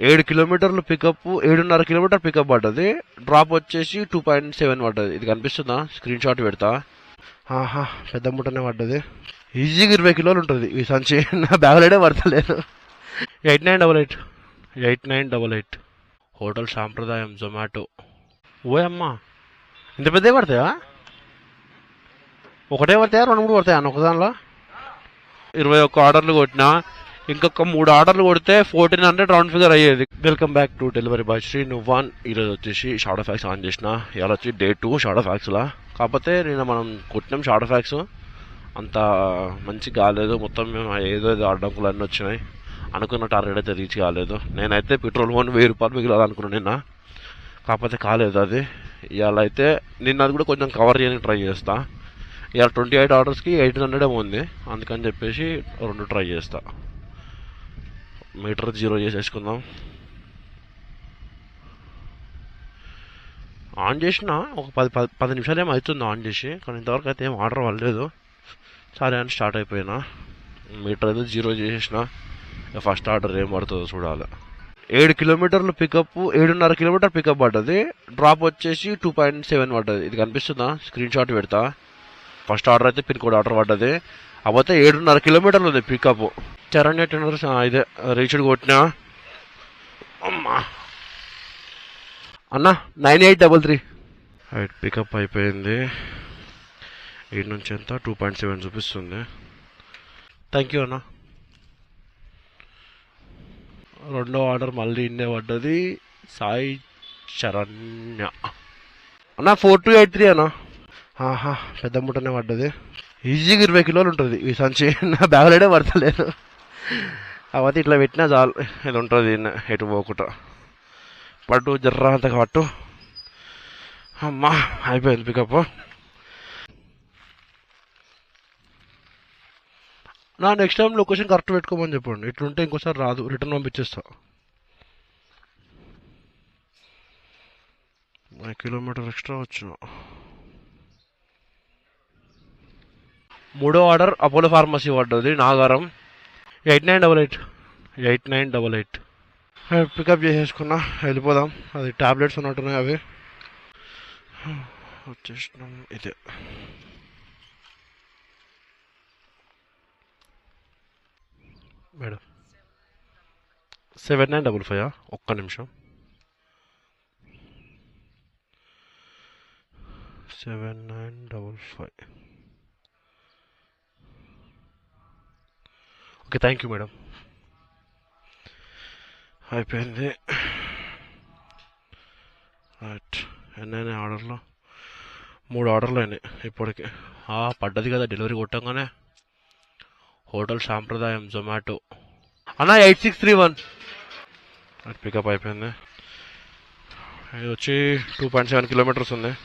ఏడు కిలోమీటర్లు పికప్ ఏడున్నర కిలోమీటర్ పికప్ పడ్డది. డ్రాప్ వచ్చేసి టూ పాయింట్ సెవెన్ పడ్డది. ఇది కనిపిస్తుందా? స్క్రీన్ షాట్ పెడతా. ఆహా పెద్ద మూటనే పడ్డది. ఈజీగా ఇరవై కిలోలు ఉంటుంది. ఈ సంచి నా బ్యాగులడే పడతలేదు. Eight nine double eight eight nine double eight hotel సాంప్రదాయం జొమాటో ఓ అమ్మా ఇంత పెద్దవి పడతాయా? ఒకటే పడతాయా? రెండు మూడు పడతాయా? అన్న ఒకదానిలో? ఇరవై ఒక్క ఆర్డర్లు కొట్టినా ఇంకొక మూడు ఆర్డర్లు కొడితే ఫోర్టీన్ హండ్రెడ్ రౌండ్ ఫిగర్ అయ్యేది. Welcome back to delivery boy Sri నువ్వాన్ ఈరోజు వచ్చేసి షాడో ఫ్యాక్స్ ఆన్ చేసిన. ఇవాళ వచ్చి డే టూ షాడో ఫ్యాక్స్లా కాకపోతే నేను మనం కొట్టినాం షాడో ఫ్యాక్స్ అంత మంచి కాలేదు. మొత్తం మేము ఏదో ఏదో అడ్డంకులు అన్నీ వచ్చినాయి. అనుకున్న టార్గెట్ అయితే రీచ్ కాలేదు. నేనైతే పెట్రోల్ కొని వెయ్యి రూపాయలు మిగిలేదు అనుకున్నాను నిన్న. కాకపోతే కాలేదు అది. ఇవాళ అయితే నిన్న అది కూడా కొంచెం కవర్ చేయడానికి ట్రై చేస్తా. ఇవాళ ట్వంటీ ఎయిట్ ఆర్డర్స్కి ఎయిటీన్ హండ్రెడ్ ఏమో ఉంది. అందుకని చెప్పేసి రెండు ట్రై చేస్తా. మీటర్ జీరో చేసేసుకుందాం. ఆన్ చేసిన ఒక పది పది పది నిమిషాలు ఏమో అవుతుంది ఆన్ చేసి కానీ ఇంతవరకు అయితే ఏం ఆర్డర్ అవ్వలేదు సరే అని స్టార్ట్ అయిపోయినా. మీటర్ అయితే జీరో చేసేసిన. ఫస్ట్ ఆర్డర్ ఏం పడుతుందో చూడాలి. ఏడు కిలోమీటర్లు పికప్ ఏడున్నర కిలోమీటర్ పికప్ పడ్డది. డ్రాప్ వచ్చేసి టూ పాయింట్ సెవెన్ పడ్డది. ఇది కనిపిస్తుందా? స్క్రీన్ షాట్ పెడతా. ఫస్ట్ ఆర్డర్ అయితే పిన్ కోడ్ ఆర్డర్ పడ్డది. అపోతే ఏడున్నర కిలోమీటర్లు ఉంది పికప్ చరణ్ టెన్నర్స్ ఇదే రీచ్డ్ కొట్టినా? అమ్మా. అన్న nine eight double three right pickup అయిపోయింది. ఎయిట్ నుంచి ఎంత? టూ పాయింట్ సెవెన్ చూపిస్తుంది. థ్యాంక్ యూ అన్న. రెండో ఆర్డర్ మళ్ళీ ఇన్నే పడ్డది. సాయి శరణ్య అన్న ఫోర్ టూ ఎయిట్ త్రీ అన్న. ఆహా పెద్ద మూటనే పడ్డది. ఈజీగా ఇరవై కిలోలు ఉంటుంది. ఈ సంచి నా బ్యాగులడే పడతలేదు. అవతి ఇట్లా పెట్టినా చాలు. ఇది ఉంటుంది ఎటు పోకుండా పట్టు జర్ర అంత పట్టు. అమ్మా అయిపోయింది పికప్ నా నెక్స్ట్ టైం లొకేషన్ కరెక్ట్ పెట్టుకోమని చెప్పండి. ఇట్లుంటే ఇంకోసారి రాదు. రిటర్న్ పంపించేస్తా. కిలోమీటర్ ఎక్స్ట్రా వచ్చిన. మూడో ఆర్డర్ అపోలో ఫార్మసీ పడ్డది Nagaram. Eight nine double eight. Eight nine double eight. Pickup చేసేసుకున్నా వెళ్ళిపోదాం. అది టాబ్లెట్స్ ఉన్నట్టున్నాయి అవి. వచ్చేసినాం ఇదే. Madam. Seven nine double five ఒక్క నిమిషం. Seven nine double five. Okay thank you madam అయిపోయింది. రైట్ ఎన్నైనా ఆర్డర్లు? మూడు ఆర్డర్లు అయినాయి ఇప్పటికి. ఆ, పడ్డది కదా డెలివరీ కొట్టంగానే. Hotel Sampradayam Zomato. అన్న eight six three one. Pickup అయిపోయింది. ఇది వచ్చి టూ పాయింట్ సెవెన్ కిలోమీటర్స్ ఉంది.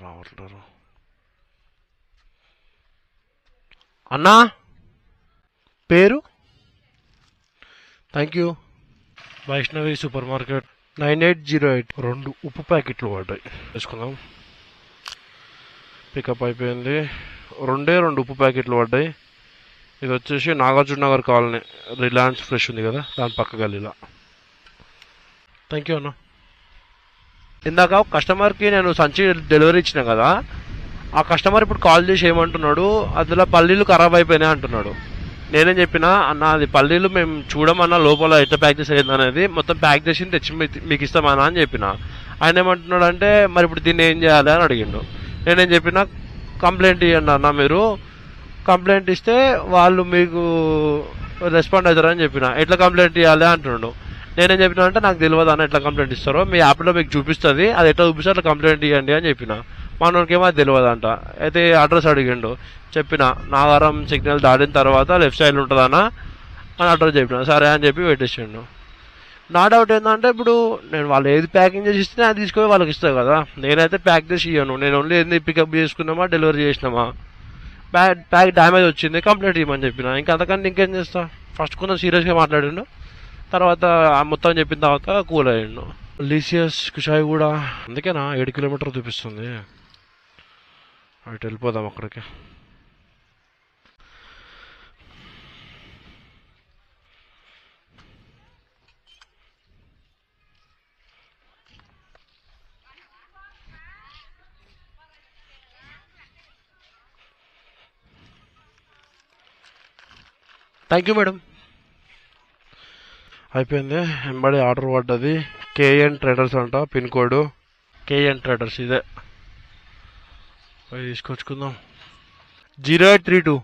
రావట్లేరు. అన్నా? పేరు? Thank you Vaishnavi supermarket nine eight zero eight. రెండు ఉప్పు ప్యాకెట్లు పడ్డాయి. వేసుకుందాం. పికప్ అయిపోయింది. రెండే రెండు ఉప్పు ప్యాకెట్లు పడ్డాయి. ఇది వచ్చేసి Nagarjuna Nagar colony. Reliance Fresh ఉంది కదా దాని పక్క గల్లీలో. థ్యాంక్ యూ అన్న. ఇందాక కస్టమర్కి నేను సంచి డెలివరీ ఇచ్చిన కదా ఆ కస్టమర్ ఇప్పుడు కాల్ చేసి ఏమంటున్నాడు అందులో పల్లీలు ఖరాబ్ అయిపోయినాయి అంటున్నాడు. నేనేం చెప్పినా అన్న అది పల్లీలు మేము చూడమన్నా లోపల ఎట్లా ప్యాక్ చేసి అనేది మొత్తం ప్యాక్ చేసి తెచ్చి మీ- మీకు ఇస్తామన్నా అని చెప్పిన. ఆయన ఏమంటున్నాడు అంటే మరి ఇప్పుడు దీన్ని ఏం చేయాలి అని అడిగిండు. నేనేం చెప్పిన కంప్లైంట్ ఇవ్వండి అన్న మీరు కంప్లైంట్ ఇస్తే వాళ్ళు మీకు రెస్పాండ్ అవుతారని చెప్పిన. ఎట్లా కంప్లైంట్ ఇవ్వాలి అంటున్నాడు. నేనేం చెప్పిన అంటే నాకు తెలియదు అన్న ఎట్లా కంప్లైంట్ ఇస్తారో మీ యాప్లో మీకు చూపిస్తుంది అది ఎట్లా చూపిస్తే అట్లా కంప్లైంట్ ఇవ్వండి అని చెప్పిన. మనోడికేమో అది తెలియదు అంట అయితే అడ్రస్ అడిగిండు. చెప్పిన నాగారం సిగ్నల్ దాటిన తర్వాత లెఫ్ట్ సైడ్ ఉంటుందనా అని అడ్రస్ చెప్పిన. సరే అని చెప్పి పెట్టేసిండు. నా డౌట్ ఏంటంటే ఇప్పుడు నేను వాళ్ళు ఏది ప్యాకింగ్ చేసి ఇస్తే అది తీసుకొని వాళ్ళకి ఇస్తాను కదా. నేనైతే ప్యాక్ చేసి ఇవ్వను నేను ఓన్లీ ఏంది పికప్ చేసుకున్నామా డెలివరీ చేసినామా? ప్యాక్ ప్యాక్ డ్యామేజ్ వచ్చింది కంప్లీట్ ఇవ్వమని చెప్పిన. ఇంకా అంతకంటే ఇంకేం చేస్తా? ఫస్ట్ కొంచెం సీరియస్గా మాట్లాడిండు. తర్వాత ఆ మొత్తం చెప్పిన తర్వాత కూల్ అయ్యిండు. లీసియస్ కుషాయి కూడా అందుకేనా ఏడు కిలోమీటర్ చూపిస్తుంది. అటు వెళ్ళిపోదాం అక్కడికి. థ్యాంక్ యూ మేడం అయిపోయింది. వెంబడి ఆర్డర్ పడ్డది. కేఎన్ ట్రేడర్స్ అంట పిన్ కోడ్. కేఎన్ ట్రేడర్స్ ఇదే. పోయి తీసుకొచ్చుకుందాం. Zero eight three two.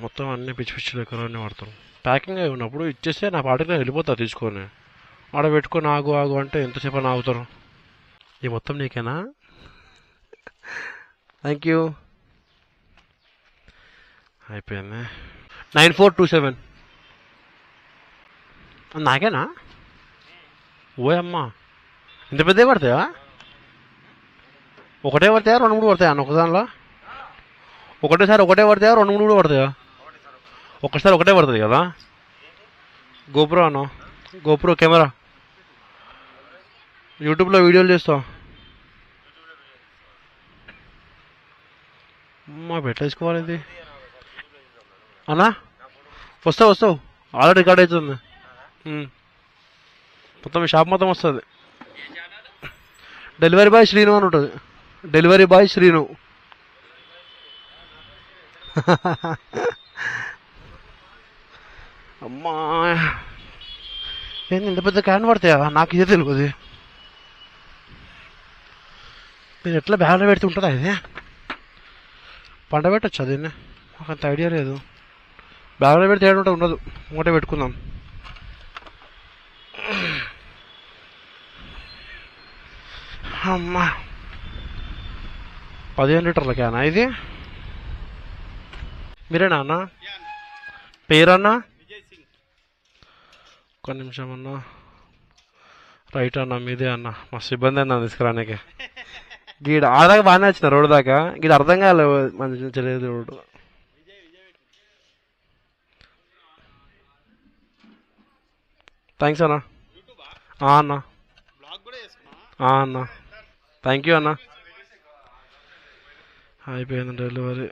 మొత్తం అన్ని పిచ్చి పిచ్చి లెక్కలన్నీ వాడతాం ప్యాకింగ్ అయి ఉన్నప్పుడు ఇచ్చేస్తే నా పాటికి నేను వెళ్ళిపోతా తీసుకొని. ఆడ పెట్టుకొని ఆగు ఆగు అంటే ఎంతసేపు అని ఆగుతారు. ఈ మొత్తం నీకేనా? థ్యాంక్ యూ అయిపోయింది. Nine four two seven. నాకేనా? ఓయమ్మా. ఇంత పెద్ద పడతాయా? ఒకటే పడతాయా రెండు మూడు పడతాయా? అన్న ఒకదానిలో? ఒకటేసారి ఒకటే పడతాయా రెండు మూడు కూడా పడతాయా? ఒకసారి ఒకటే పడుతుంది కదా? గోప్రో అన్న. GoPro camera. యూట్యూబ్లో వీడియోలు చేస్తావు మా పెట్టేసుకోవాలి ఇది. అన్నా వస్తావు వస్తావు. ఆల్రెడీ రికార్డ్ అవుతుంది. మొత్తం షాప్ మొత్తం వస్తుంది. డెలివరీ బాయ్ శ్రీను అని ఉంటుంది. Delivery boy Srinu. అమ్మా. ఏంది ఇంత పెద్ద క్యాన్ పడతాయా? నాకు ఇదే తెలియదు. నేను ఎట్లా బ్యాగ్లో పెడితే ఉంటుందా ఇది? పంట పెట్టచ్చు దీన్ని? నాకు అంత ఐడియా లేదు. బ్యాగ్లో పెడితే ఏడు ఉంటుంది ఉండదు. ఒకటే పెట్టుకుందాం. అమ్మా. పదిహేను లీటర్ల క్యానా ఇది? మీరేనా అన్న? పేరన్నా? ఒక్క నిమిషం అన్న రైట్ అన్న మీదే అన్న. మస్తు ఇబ్బంది అన్న తీసుకురానికి. గీడ ఆదాకా బాగానే వచ్చిన రోడ్డు దాకా. గీడ అర్థం కాలేదు మంచి తెలియదు రోడ్డు. థ్యాంక్స్ అన్న. అన్న. అన్న. థ్యాంక్ యూ అన్నా. అయిపోయింది డెలివరీ.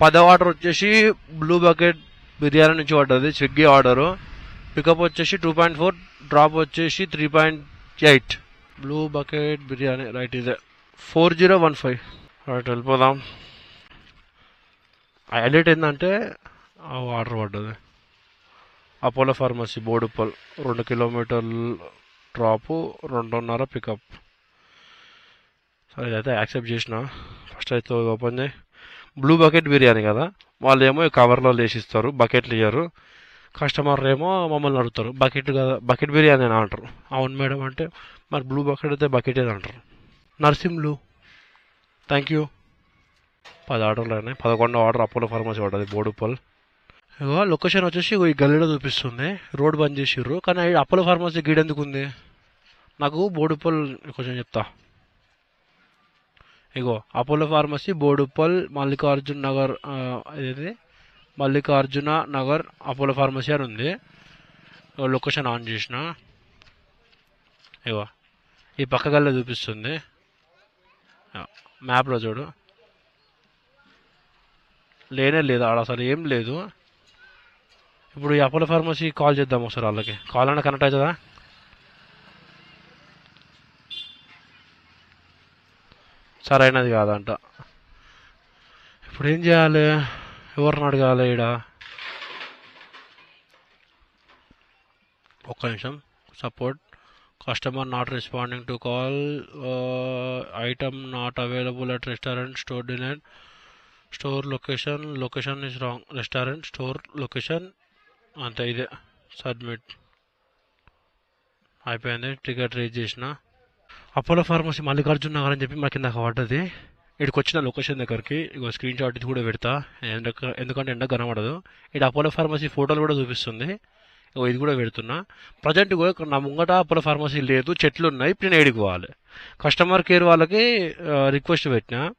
పదవ ఆర్డర్ వచ్చేసి బ్లూ బకెట్ బిర్యానీ నుంచి పడ్డది స్విగ్గీ ఆర్డరు. పికప్ వచ్చేసి టూ పాయింట్ ఫోర్ డ్రాప్ వచ్చేసి three point eight blue bucket biryani right ఇదే. Four zero one five right వెళ్ళిపోదాం. హైలైట్ ఏంటంటే ఆర్డర్ పడ్డది. అపోలో ఫార్మసీ బోడుప్పల్ రెండు కిలోమీటర్లు డ్రాపు రెండున్నర పికప్ ఇదైతే యాక్సెప్ట్ చేసిన. ఫస్ట్ అయితే ఓపెన్ చేయి. బ్లూ బకెట్ బిర్యానీ కదా? వాళ్ళు ఏమో కవర్లో వేసిస్తారు బకెట్లు ఇయ్యరు. కస్టమర్ ఏమో మమ్మల్ని అడుగుతారు బకెట్ కదా బకెట్ బిర్యానీ అని అంటారు. అవును మేడం అంటే మరి బ్లూ బకెట్ అయితే బకెట్ ఏది అంటారు. Narsing thank you. పది ఆర్డర్లు అయినాయి పదకొండో ఆర్డర్ అపోలో ఫార్మసీ పడ్డది బోడుపల్ ఇగో లొకేషన్ వచ్చేసి ఈ గల్లీలో చూపిస్తుంది రోడ్ బంద్ చేసిర్రు. కానీ అప్పుల అపోలో ఫార్మసీ గీడెందుకు ఉంది నాకు బోడుపల్ కొంచెం చెప్తా. ఇగో అపోలో ఫార్మసీ బోడుపల్ మల్లికార్జున్ నగర్ ఇది మల్లికార్జున నగర్ అపోలో ఫార్మసీ అని ఉంది. లొకేషన్ ఆన్ చేసిన. ఇగో ఈ పక్క గల్ల చూపిస్తుంది. మ్యాప్లో చూడు. లేనే లేదు ఆడ అసలు ఏం లేదు. ఇప్పుడు ఈ అపోలో ఫార్మసీ కాల్ చేద్దాం ఒకసారి వాళ్ళకి. కాల్ అయినా కనెక్ట్ అవుతుందా? సరైనది కాదంట. ఇప్పుడు ఏం చేయాలి? ఎవరిని అడగాలి ఈడ? ఒక్క నిమిషం. Support. Customer not responding to call. Item not available at restaurant. Store dinner store location. Location is wrong. Restaurant store location. అంతే ఇదే. సబ్మిట్. అయిపోయింది. టికెట్ రీచ్ చేసిన. అపోలో ఫార్మసీ మల్లికార్జున నగర్ అని చెప్పి మాకు ఇందాక పడ్డది. ఇక్కడికి వచ్చిన లొకేషన్ దగ్గరికి ఇగో స్క్రీన్ షాట్ ఇది కూడా పెడతా. ఎండ- ఎందుకంటే ఎండ కనబడదు ఇక్కడ అపోలో ఫార్మసీ ఫోటోలు కూడా చూపిస్తుంది. ఇది కూడా పెడుతున్నా. ప్రజెంట్ నా ముంగట అపోలో ఫార్మసీ లేదు. చెట్లు ఉన్నాయి. ఇప్పుడు నేను ఏడికి పోవాలి. కస్టమర్ కేర్ వాళ్ళకి రిక్వెస్ట్ పెట్టిన.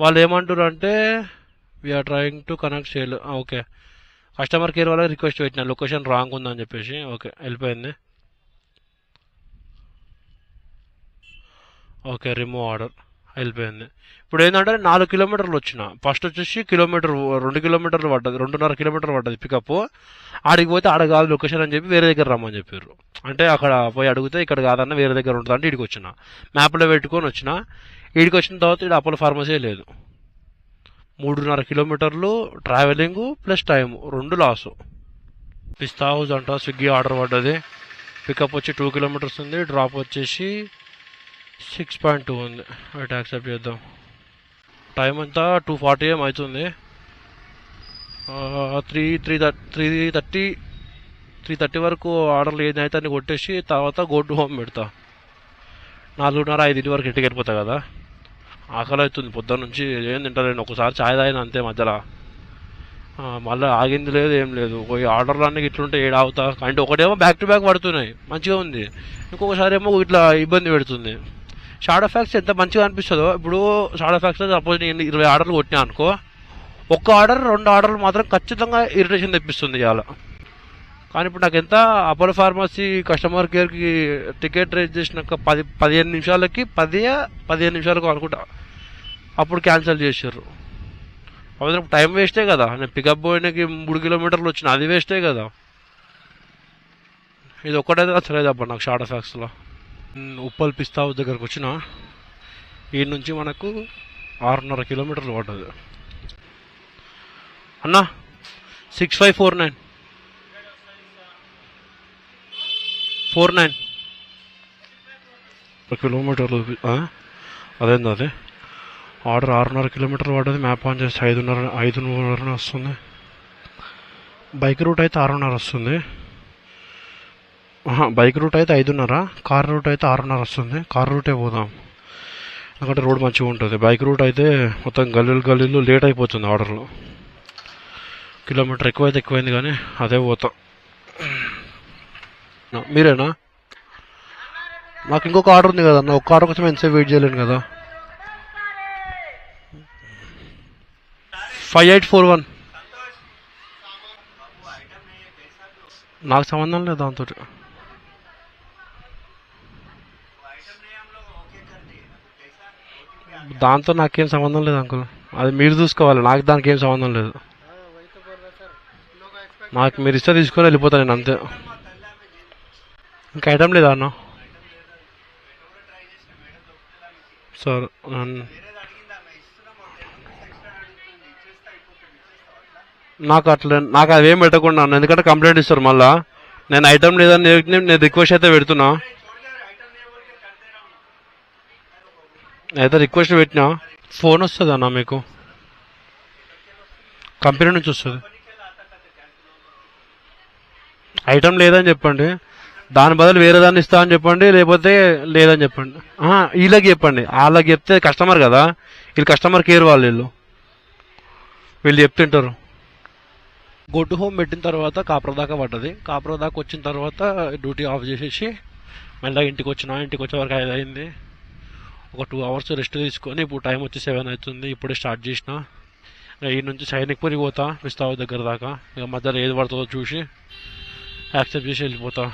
వాళ్ళు ఏమంటారు అంటే we are trying to connect చేయాలి. ఓకే. కస్టమర్ కేర్ వాళ్ళకి రిక్వెస్ట్ పెట్టిన. లొకేషన్ రాంగ్ ఉందని చెప్పేసి. ఓకే. వెళ్ళిపోయింది. ఓకే రిమూవ్ ఆర్డర్ వెళ్ళిపోయింది ఇప్పుడు ఏంటంటే నాలుగు కిలోమీటర్లు వచ్చిన. ఫస్ట్ వచ్చేసి కిలోమీటర్ రెండు కిలోమీటర్లు పడ్డది రెండున్నర కిలోమీటర్లు పడ్డది పికప్ ఆడికి పోతే ఆడ కాదు లొకేషన్ అని చెప్పి వేరే దగ్గర రమ్మని చెప్పారు. అంటే అక్కడ పోయి అడిగితే ఇక్కడ కాదన్న వేరే దగ్గర ఉంటుంది అంటే ఇడికి వచ్చిన. మ్యాప్లో పెట్టుకొని వచ్చిన. ఇడికి వచ్చిన తర్వాత ఇక్కడ అపోలో ఫార్మసీ లేదు. మూడున్నర కిలోమీటర్లు ట్రావెలింగ్ ప్లస్ టైం రెండు లాసు పిస్తా హౌస్ అంట స్విగ్గీ ఆర్డర్ పడ్డది. పికప్ వచ్చి టూ కిలోమీటర్స్ ఉంది. డ్రాప్ వచ్చేసి సిక్స్ పాయింట్ టూ ఉంది. అయితే యాక్సెప్ట్ చేద్దాం. టైం అంతా టూ ఫార్టీ ఏం అవుతుంది three three three thirty three thirty వరకు ఆర్డర్లు ఏదైతే అన్ని కొట్టేసి తర్వాత గోడ్ హోమ్ పెడతా. నాలుగున్నర ఐదింటి వరకు ఇంటికి వెళ్ళిపోతా కదా. ఆకలి అవుతుంది. పొద్దున్న నుంచి ఏం తింటారండి ఒకసారి ఛాయ్ తాగిన అంతే మధ్యలో. మళ్ళీ ఆగింది లేదు ఏం లేదు. పోయి ఆర్డర్లు అన్నీ ఇట్లుంటే ఏడు ఆగుతా అంటే ఒకటేమో బ్యాక్ టు బ్యాక్ పడుతున్నాయి. మంచిగా ఉంది. ఇంకొకసారి ఏమో ఇట్లా ఇబ్బంది పెడుతుంది. షాడో ఫ్యాక్స్ ఎంత మంచిగా అనిపిస్తుందో ఇప్పుడు షాడో ఫ్యాక్స్ సపోజ్ నేను ఇరవై ఆర్డర్లు కొట్టినా అనుకో ఒక్క ఆర్డర్ రెండు ఆర్డర్లు మాత్రం ఖచ్చితంగా ఇరిటేషన్ తెప్పిస్తుంది ఇవాళ. కానీ ఇప్పుడు నాకు ఎంత అపోలో ఫార్మసీ కస్టమర్ కేర్కి టికెట్ రేజ్ చేసినాక పది పదిహేను నిమిషాలకి పది పదిహేను నిమిషాలకు అనుకుంటా. అప్పుడు క్యాన్సిల్ చేసారు అప్పుడు టైం వేస్టే కదా. నేను పికప్ పోయినకి మూడు కిలోమీటర్లు వచ్చిన అది వేస్టే కదా. ఇది ఒక్కటైతే నచ్చలేదు అబ్బా నాకు షార్ట్ ఎఫెక్ట్స్లో ఉప్పల్ పిస్తా దగ్గరకు వచ్చిన ఈ నుంచి మనకు ఆరున్నర కిలోమీటర్లు పడ్డది. అన్నా six five four nine. Four nine. కిలోమీటర్లు అదేంది అదే? ఆర్డర్ ఆరున్నర కిలోమీటర్లు పడ్డది మ్యాప్ ఆన్ చేస్తే ఐదున్నర ఐదున్నర వస్తుంది. బైక్ రూట్ అయితే ఆరున్నర వస్తుంది. బైక్ రూట్ అయితే ఐదున్నర కార్ రూట్ అయితే ఆరున్నర వస్తుంది. కార్ రూటే పోదాం. ఎందుకంటే రోడ్ మంచిగా ఉంటుంది. బైక్ రూట్ అయితే మొత్తం గల్లీలు గల్లీలు లేట్ అయిపోతుంది ఆర్డర్లో. కిలోమీటర్ ఎక్కువైతే ఎక్కువైంది కానీ అదే పోతాం. మీరేనా? నాకు ఇంకొక ఆర్డర్ ఉంది కదా అన్న ఒక్క ఆర్డర్ కోసం ఎంతసేపు వెయిట్ చేయలేను కదా? Five eight four one. నాకు సంబంధం లేదు దాంతో దాంతో నాకేం సంబంధం లేదు అంకుల్. అది మీరు చూసుకోవాలి. నాకు దానికి ఏం సంబంధం లేదు. నాకు మీరు ఇస్తే తీసుకొని వెళ్ళిపోతాను నేను అంతే. ఇంకా ఐటమ్ లేదా అన్న? సార్ నాకు అట్లా నాకు అవేం పెట్టకుండా అన్న. ఎందుకంటే కంప్లైంట్ ఇస్తారు మళ్ళా. నేను ఐటమ్ లేదని నేను రిక్వెస్ట్ అయితే పెడుతున్నా. అయితే రిక్వెస్ట్ పెట్టినా? ఫోన్ వస్తుంది అన్న మీకు. కంపెనీ నుంచి వస్తుంది. ఐటమ్ లేదని చెప్పండి. దాని బదులు వేరే దాన్ని ఇస్తా అని చెప్పండి లేకపోతే లేదని చెప్పండి. వీళ్ళకి చెప్పండి. వాళ్ళకి చెప్తే కస్టమర్ కదా. వీళ్ళు కస్టమర్ కేర్ వాళ్ళు వీళ్ళు. వీళ్ళు చెప్తుంటారు. గో టు హోమ్ పెట్టిన తర్వాత కాపుర దాకా పడ్డది. కాపుర దాకా వచ్చిన తర్వాత డ్యూటీ ఆఫ్ చేసేసి మెల్లగా ఇంటికి వచ్చిన ఇంటికి వచ్చే వరకు అయింది. ఒక టూ అవర్స్ రెస్ట్ తీసుకొని ఇప్పుడు టైం వచ్చి సెవెన్ అవుతుంది. ఇప్పుడే స్టార్ట్ చేసిన. ఈ నుంచి సైనిక్పురి పోతా విస్తావు దగ్గర దాకా. ఇక మధ్యలో ఏది పడుతుందో చూసి యాక్సెప్ట్ చేసి వెళ్ళిపోతా.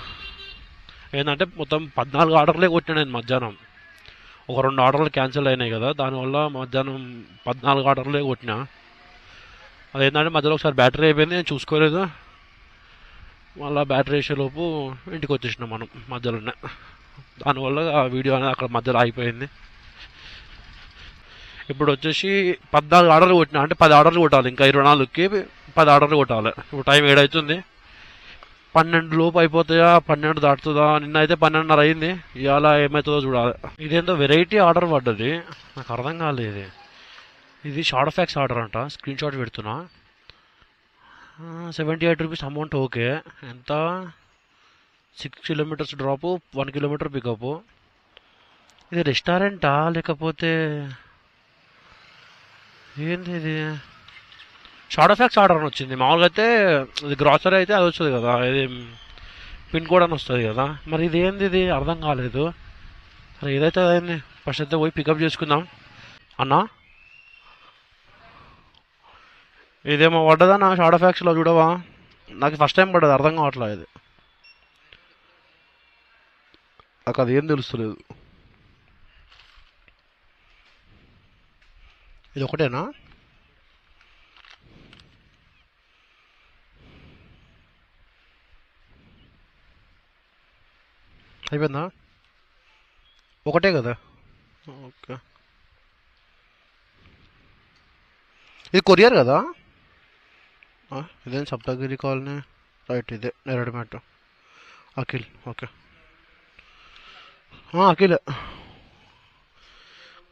ఏంటంటే మొత్తం పద్నాలుగు ఆర్డర్లే కొట్టినా నేను మధ్యాహ్నం. ఒక రెండు ఆర్డర్లు క్యాన్సిల్ అయినాయి కదా దానివల్ల మధ్యాహ్నం పద్నాలుగు ఆర్డర్లే కొట్టినా. అదేంటంటే మధ్యలో ఒకసారి బ్యాటరీ అయిపోయింది నేను చూసుకోలేదు? మళ్ళీ బ్యాటరీ వేసేలోపు ఇంటికి వచ్చేసినాం మనం మధ్యలోనే. దానివల్ల ఆ వీడియో అనేది అక్కడ మధ్యలో ఆగిపోయింది. ఇప్పుడు వచ్చేసి పద్నాలుగు ఆర్డర్లు కొట్టినా అంటే పది ఆర్డర్లు కొట్టాలి ఇంకా ఇరవై నాలుగుకి పది ఆర్డర్లు కొట్టాలి. ఇప్పుడు టైం ఏడవుతుంది పన్నెండు లోపు అయిపోతాయా? పన్నెండు దాటుతుందా? నిన్న అయితే పన్నెండున్నర అయింది. ఇవాళ ఏమవుతుందో చూడాలి. ఇదేందో వెరైటీ ఆర్డర్ పడ్డది. నాకు అర్థం కాలేదు ఇది. ఇది షార్ట్ ఫ్యాక్స్ ఆర్డర్ అంట. స్క్రీన్ షాట్ పెడుతున్నా. Seventy eight rupees amount okay. ఎంత? Six kilometres drop one kilometre pickup ఇది రెస్టారెంటా లేకపోతే ఏంది ఇది? షార్ట్ ఫ్యాక్స్ ఆర్డర్ అని వచ్చింది. మామూలుగా అయితే ఇది గ్రాసరీ అయితే అది వస్తుంది కదా. ఇది పిన్ కోడ్ అని వస్తుంది కదా. మరి ఇది ఏంది ఇది? అర్థం కాలేదు. సరే ఏదైతే అయింది? ఫస్ట్ అయితే పోయి పికప్ చేసుకుందాం. అన్నా? ఇదేమో పడ్డదా నా షార్ట్ ఫ్యాక్స్లో చూడవా? నాకు ఫస్ట్ టైం పడ్డది. అర్థం కావట్లేదు. ఇది నాకు అది ఏం తెలుస్తలేదు. ఇది ఒకటేనా? అయిపోయిందా? ఒకటే కదా? ఓకే. ఇది కొరియర్ కదా? ఇదేం సప్తగిరి కాలనీ? రైట్ ఇదే నేరడిమెట్ అఖిల్ ఓకే. అఖిల్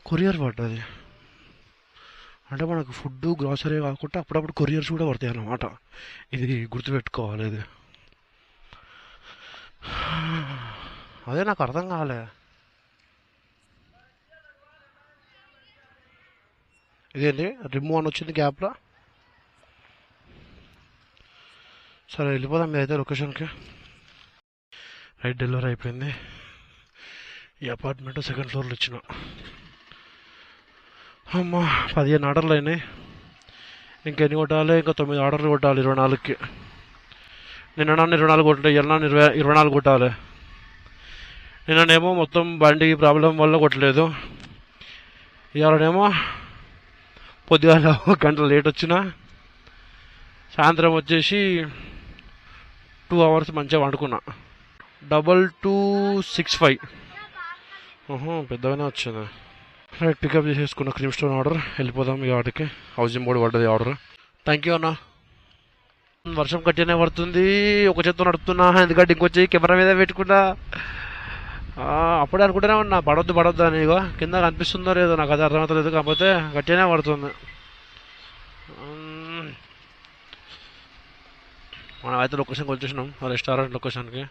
కొరియర్ పడ్డది అంటే మనకు ఫుడ్ గ్రాసరీ కాకుండా అప్పుడప్పుడు కొరియర్స్ కూడా పడతాయి అన్నమాట ఇది గుర్తుపెట్టుకోవాలి ఇది అదే నాకు అర్థం కాలే ఇదేంటి రిమూవ్ అని వచ్చింది గ్యాప్లో సరే వెళ్ళిపోదాం మీరైతే లొకేషన్కి రైట్ డెలివరీ అయిపోయింది ఈ అపార్ట్మెంట్ సెకండ్ ఫ్లోర్లో ఇచ్చిన. అమ్మా పదిహేను ఆర్డర్లు అయినాయి. ఇంకెన్ని కొట్టాలి? ఇంకా తొమ్మిది ఆర్డర్లు కొట్టాలి ఇరవై నాలుగుకి. నిన్న నాన్న ఇరవై నాలుగు కొట్టాలి ఇవాళ ఇరవై ఇరవై నాలుగు కొట్టాలి. నిన్ననేమో మొత్తం బండి ప్రాబ్లం వల్ల కొట్టలేదు. ఇవాళనేమో పొద్దుగాల ఒక గంట లేట్ వచ్చిన సాయంత్రం వచ్చేసి టూ అవర్స్ మంచిగా వండుకున్నా. డబల్ టూ సిక్స్ ఫైవ్ పెద్దగానే వచ్చింది. రైట్ పికప్ చేసేసుకున్న క్రీమ్ స్టోన్ ఆర్డర్ వెళ్ళిపోదాం ఈ ఆర్డర్కి హౌసింగ్ బోర్డు పడ్డది ఆర్డర్ థ్యాంక్ యూ అన్న. వర్షం కట్టినే పడుతుంది. ఒక చేత్తో నడుపుతున్నా. ఎందుకంటే ఇంకొచ్చి కెమెరా మీద పెట్టుకున్నా. అప్పుడే అనుకుంటూనే ఉన్నా. పడొద్దు పడొద్దు అని ఇగో. కింద కనిపిస్తుందో లేదో నాకు అది అర్థమవుతలేదు. కాకపోతే గట్టిగానే పడుతుంది. మనం అయితే లొకేషన్కి వచ్చేసినాం ఆ రెస్టారెంట్ లొకేషన్కి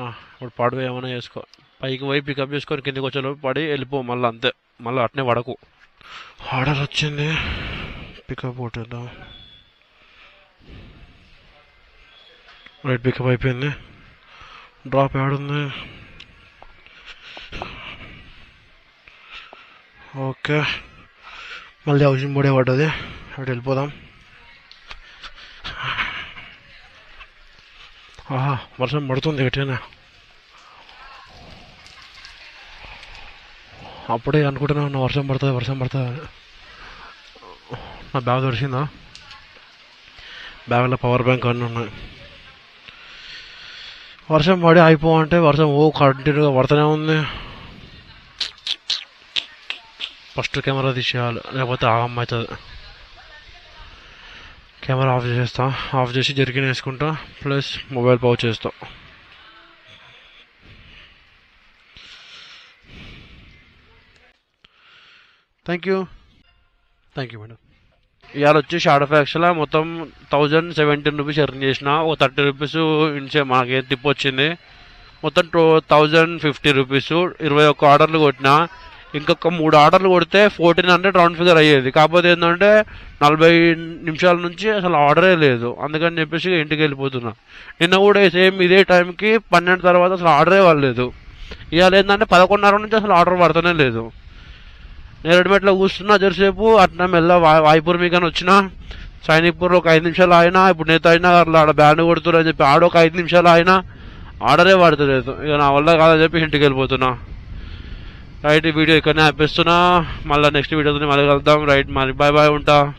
ఇప్పుడు పాడు ఏమైనా చేసుకో. పైకి పోయి పికప్ చేసుకొని కిందకి వచ్చేలోపు పడి వెళ్ళిపో మళ్ళీ అంతే. మళ్ళీ అట్నే పడకు. ఆర్డర్ వచ్చింది. పికప్ కొట్టేద్దాం. రైట్ పికప్ అయిపోయింది. డ్రాప్ ఉంది. ఓకే మళ్ళీ హౌసింగ్ బోర్డే పడ్డది. అటు వెళ్ళిపోదాం. ఆహా వర్షం పడుతుంది గట్టిగానే. అప్పుడే అనుకుంటున్నా వర్షం పడుతుంది వర్షం పడుతుంది నా బ్యాగ్ దొరికిందా? బ్యాగ్లో పవర్ బ్యాంక్ అన్నీ ఉన్నాయి. వర్షం పడి అయిపో అంటే వర్షం ఓ కంటిన్యూగా పడుతూనే ఉంది. ఫస్ట్ కెమెరా తీసేయాలి లేకపోతే ఆగమ్మ అవుతుంది. కెమెరా ఆఫ్ చేసేస్తా ఆఫ్ చేసి జరిగిన వేసుకుంటా ప్లస్ మొబైల్ పౌచ్ చేస్తా. Thank you thank you madam ఇవాళ వచ్చి షార్ట్ ఫ్యాక్స్లో మొత్తం థౌజండ్ సెవెంటీన్ రూపీస్ ఎర్న్ చేసిన ఒక థర్టీ రూపీస్ ఇన్సే మాకే టిప్ వచ్చింది. మొత్తం టూ థౌజండ్ ఫిఫ్టీ రూపీస్ ఇరవై ఒక్క ఆర్డర్లు కొట్టిన ఇంకొక మూడు ఆర్డర్లు కొడితే ఫోర్టీన్ హండ్రెడ్ రౌండ్ ఫిగర్ అయ్యేది. కాకపోతే ఏంటంటే నలభై నిమిషాల నుంచి అసలు ఆర్డరే లేదు. అందుకని చెప్పేసి ఇంటికి వెళ్ళిపోతున్నా. నిన్న కూడా సేమ్ ఇదే టైంకి పన్నెండు తర్వాత అసలు ఆర్డరే వాళ్ళలేదు. ఇవాళ ఏంటంటే పదకొండున్నర నుంచి అసలు ఆర్డర్ పడతనే లేదు. నేను రెడీమేడ్లో కూర్చున్నా జరసేపు అట్లా మెల్ల వా- వాయిపూర్ మీకని వచ్చిన. సైనిక్పూర్ ఒక ఐదు నిమిషాలు అయినా ఇప్పుడు నేత అయినా అట్లా ఆడ బ్యాండ్ కొడుతున్నారు అని చెప్పి ఆడ ఒక ఐదు నిమిషాలు అయినా ఆర్డరే పడతలేదు ఇక నా వల్ల కాదని చెప్పి ఇంటికి వెళ్ళిపోతున్నా. రైట్ ఈ వీడియో ఇక్కడనే ఆపేస్తున్నా. మళ్ళీ నెక్స్ట్ వీడియోతో మళ్ళీ కలుద్దాం. రైట్ మరి బాయ్ బాయ్ ఉంటా.